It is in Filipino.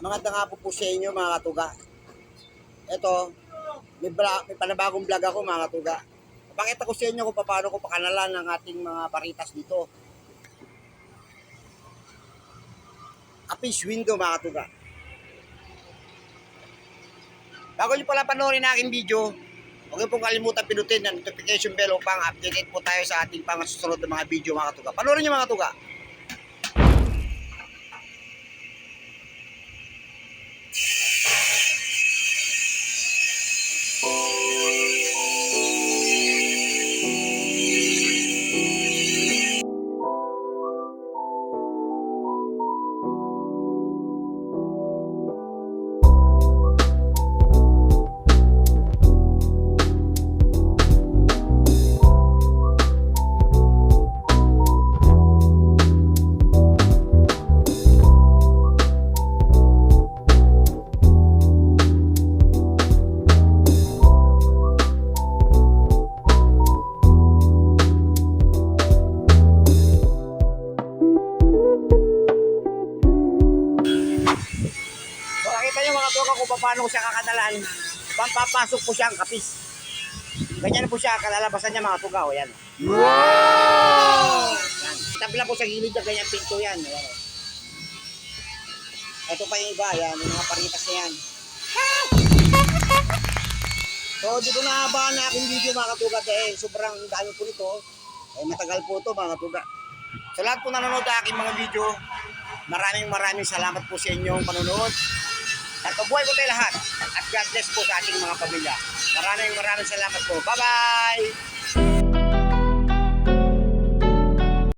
Maganda nga po po sa inyo mga katuga. Ito, may, bla, may panabagong vlog ako mga katuga. Pakita ko sa inyo kung paano ko pakanalan ng ating mga paritas dito. Kapis window mga katuga. Bago nyo pala panoorin ang aking video, huwag pong kalimutan pinutin ang notification bell upang updated po tayo sa ating pang susunod na mga video mga katuga. Panoorin nyo mga katuga. Niyo mga tuga kung paano ko siya kakadalan. Pampapasok po siya ang kapis. Ganyan po siya, kalalabasan niya mga tuga. O, yan. Wow! Yan. Tabi lang po sa gilid niya, ganyan pinto yan. Ayan, o. Ito pa yung iba, yan. Yung mga paritas na yan. So, di ko nahabahan na aking video mga katuga dahil sobrang dami po nito. Eh, matagal po ito mga katuga. Sa lahat po nanonood ng aking mga video, maraming maraming salamat po sa inyong panonood. At kabuhay po tayo lahat. At God bless po sa ating mga pamilya. Maraming maraming salamat po. Bye-bye!